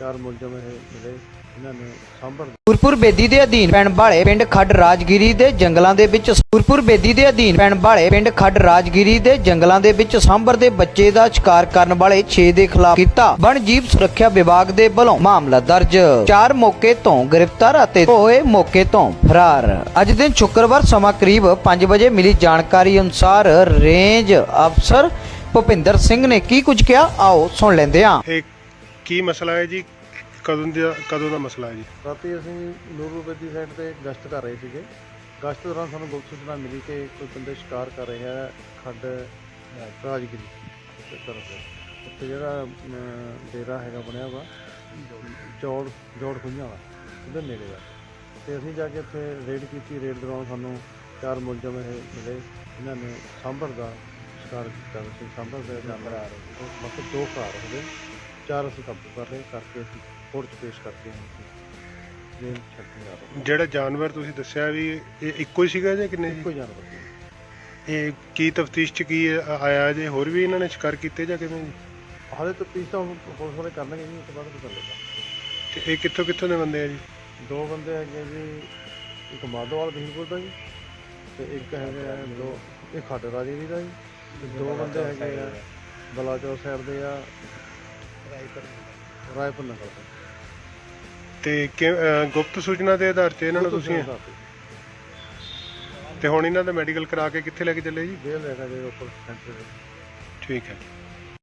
ਚਾਰ ਮੁਲਜ਼ਮ ਇਹ ਮਿਲੇ ਇਹਨਾਂ ਨੇ ਸਾਂਭਰ ਸੂਰਪੁਰ ਬੇਦੀ ਦੇ ਅਧੀਨ ਪੈਣ ਵਾਲੇ ਪਿੰਡ ਖੱਡ ਰਾਜਗੀਰੀ ਦੇ ਜੰਗਲਾਂ ਦੇ ਵਿੱਚ ਸੂਰਪੁਰ ਬੇਦੀ ਦੇ ਅਧੀਨ ਪੈਣ ਵਾਲੇ ਪਿੰਡ ਖੱਡ ਰਾਜਗੀਰੀ ਦੇ ਜੰਗਲਾਂ ਦੇ ਵਿੱਚ ਸਾਂਭਰ ਦੇ ਬੱਚੇ ਦਾ ਸ਼ਿਕਾਰ ਕਰਨ ਵਾਲੇ 6 ਦੇ ਖਿਲਾਫ ਕੀਤਾ ਵਣ ਜੀਵ ਸੁਰੱਖਿਆ ਵਿਭਾਗ ਦੇ ਵੱਲੋਂ ਮਾਮਲਾ ਦਰਜ। ਚਾਰ ਮੌਕੇ ਤੋਂ ਗ੍ਰਿਫਤਾਰ ਅਤੇ ਹੋਏ ਮੌਕੇ ਤੋਂ ਫਰਾਰ। ਅੱਜ ਦਿਨ ਸ਼ੁੱਕਰਵਾਰ ਸਮਾਂ ਕਰੀਬ 5 ਵਜੇ ਮਿਲੀ ਜਾਣਕਾਰੀ ਅਨੁਸਾਰ ਰੇਂਜ ਅਫਸਰ ਭੁਪਿੰਦਰ ਸਿੰਘ ਨੇ ਕੀ ਕੁਝ ਕਿਹਾ? ਆਓ ਸੁਣ ਲੈਂਦੇ ਹਾਂ। ਇਹ ਕੀ ਮਸਲਾ ਹੈ ਜੀ? ਕਦੋਂ ਦਾ ਕਦੋਂ ਦਾ ਮਸਲਾ ਹੈ ਜੀ? ਰਾਤੀ ਅਸੀਂ ਨੂਰੂਬੇਦੀ ਸਾਈਡ ਤੇ ਗਸ਼ਤ ਕਰ ਰਹੇ ਸੀਗੇ। ਗਸ਼ਤ ਦੌਰਾਨ ਸਾਨੂੰ ਗੁਪਤ ਸੂਚਨਾ ਮਿਲੀ ਕਿ ਕੋਈ ਬੰਦੇ ਸ਼ਿਕਾਰ ਕਰ ਰਹੇ ਆ ਖੱਡ ਰਾਜਗਿਰੀ ਤੇ ਤਰਫ ਉੱਥੇ ਜਿਹੜਾ ਅਮ, ਡੇਰਾ ਹੈਗਾ ਬਣਿਆ ਵਾ ਜੋੜ ਜੋੜ ਖੁੰਝਾਂ ਵਾਲਾ ਉਹਦੇ ਨੇੜੇ ਦਾ ਤੇ ਅਸੀਂ ਜਾ ਕੇ ਉੱਥੇ ਰੇਡ ਕੀਤੀ। ਰੇਡ ਦੌਰਾਨ ਸਾਨੂੰ ਚਾਰ ਮੁਲਜ਼ਮ ਇਹ ਮਿਲੇ ਇਹਨਾਂ ਨੇ ਸਾਂਭਰ ਦਾ ਸ਼ਿਕਾਰ ਕੀਤਾ। ਸੀ ਸਾਂਭਰ ਦੇ ਜਾਨਵਰ ਆ ਰਹੇ ਮਤਲਬ ਦੋ ਘਰ ਉਹਦੇ ਚਾਰ ਅਸੀਂ ਕਾਬੂ ਕਰ ਲਏ ਕਰਕੇ ਅਸੀਂ ਕੋਰਟ 'ਚ ਪੇਸ਼ ਕਰਕੇ ਅਸੀਂ ਜੇਲ੍ਹ ਛੱਡਣ ਜਾ ਰਹੇ ਜਿਹੜਾ ਜਾਨਵਰ ਤੁਸੀਂ ਦੱਸਿਆ ਵੀ ਇਹ ਇੱਕੋ ਹੀ ਸੀਗਾ ਜਾਂ ਕਿੰਨੇ ਇੱਕੋ ਜੀ ਹੀ ਜਾਨਵਰ ਸੀ। ਇਹ ਕੀ ਤਫਤੀਸ਼ ਚ ਕੀ ਆ- ਆਇਆ ਜੇ ਹੋਰ ਵੀ ਇਹਨਾਂ ਨੇ ਸ਼ਿਕਾਰ ਕੀਤੇ ਜਾਂ ਕਿਵੇਂ? ਜੀ ਹਾਲੇ ਤਾਂ ਪੀਸ ਤਾਂ ਹੁਣ ਵਾਲੇ ਕਰਨਗੇ ਜੀ ਉਸ ਤੋਂ ਬਾਅਦ ਪਤਾ ਲੱਗੇਗਾ। ਤੇ ਇਹ ਕਿੱਥੋਂ ਕਿੱਥੋਂ ਦੇ ਬੰਦੇ ਆ ਜੀ? ਦੋ ਬੰਦੇ ਹੈਗੇ ਜੀ ਇੱਕ ਮਾਧੋਵਾਲ ਬਹੀਪੁਰ ਦਾ ਜੀ ਤੇ ਇੱਕ ਹੈਗੇ ਆ ਦੋ ਇਹ ਖੱਡ ਰਾਜੇ ਦੀ ਦਾ ਜੀ ਤੇ ਦੋ ਬੰਦੇ ਹੈਗੇ ਆ ਬਲਾਚੌਰ ਸਾਈਡ ਦੇ ਆ ਰਾਏਪੁਰ ਨਗਰ ਤੇ। ਕਿ- ਅਹ ਗੁਪਤ ਸੂਚਨਾ ਦੇ ਆਧਾਰ ਤੇ ਇਹਨਾਂ ਨੂੰ ਤੁਸੀਂ ਤੇ। ਹੁਣ ਇਹਨਾਂ ਦਾ ਮੈਡੀਕਲ ਕਰਾ ਕੇ ਕਿੱਥੇ ਲੈ ਕੇ ਚੱਲੇ ਜੀ? ਜੇਲ੍ਹ ਹੈਗਾ ਜੀ ਉੱਪਰ ਸੈਂਟਰ ਠੀਕ ਹੈ।